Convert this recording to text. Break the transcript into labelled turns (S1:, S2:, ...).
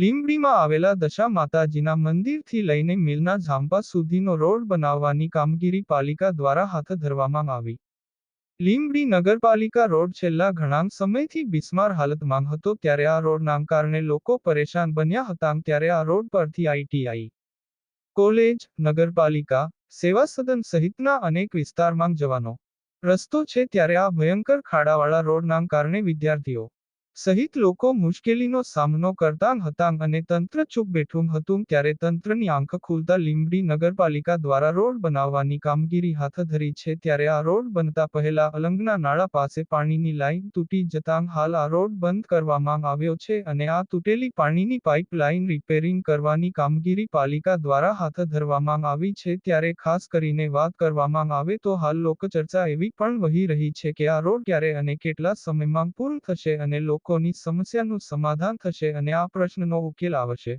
S1: લીંબડીમાં આવેલા દશા માતાજીના મંદિરથી લઈને મિલના ઝાંપા સુધીનો રોડ બનાવવાની કામગીરી પાલિકા દ્વારા હાથ ધરવામાં આવી. લીંબડી નગરપાલિકા રોડ છેલ્લા ઘણા સમયથી બિસ્માર હાલતમાં હતો ત્યારે આ રોડના કારણે લોકો પરેશાન બન્યા હતા ત્યારે આ રોડ પરથી આઈટીઆઈ કોલેજ, નગરપાલિકા, સેવા સદન સહિતના અનેક વિસ્તારમાં જવાનો રસ્તો છે ત્યારે આ ભયંકર ખાડાવાળા રોડના કારણે વિદ્યાર્થીઓ સહિત લોકો મુશ્કેલીનો સામનો કરતા હતા અને તંત્ર ચૂપ બેઠું હતું ત્યારે તંત્રની આંખ ખુલતા લીંબડી નગરપાલિકા દ્વારા રોડ બનાવવાની કામગીરી હાથ ધરી છે ત્યારે આ રોડ બનતા પહેલા અલંગના નાળા પાસે પાણીની લાઈન તૂટી જતાં હાલ આ રોડ બંધ કરવામાં આવ્યો છે અને આ તૂટેલી પાણીની પાઇપ લાઈન રિપેરિંગ કરવાની કામગીરી પાલિકા દ્વારા હાથ ધરવામાં આવી છે. ત્યારે ખાસ કરીને વાત કરવામાં આવે તો હાલ લોકચર્ચા એવી પણ વહી રહી છે કે આ રોડ ક્યારે અને કેટલા સમયમાં પૂર્ણ થશે અને લોકોની સમસ્યાનું સમાધાન થશે અને આ પ્રશ્નનો ઉકેલ આવશે.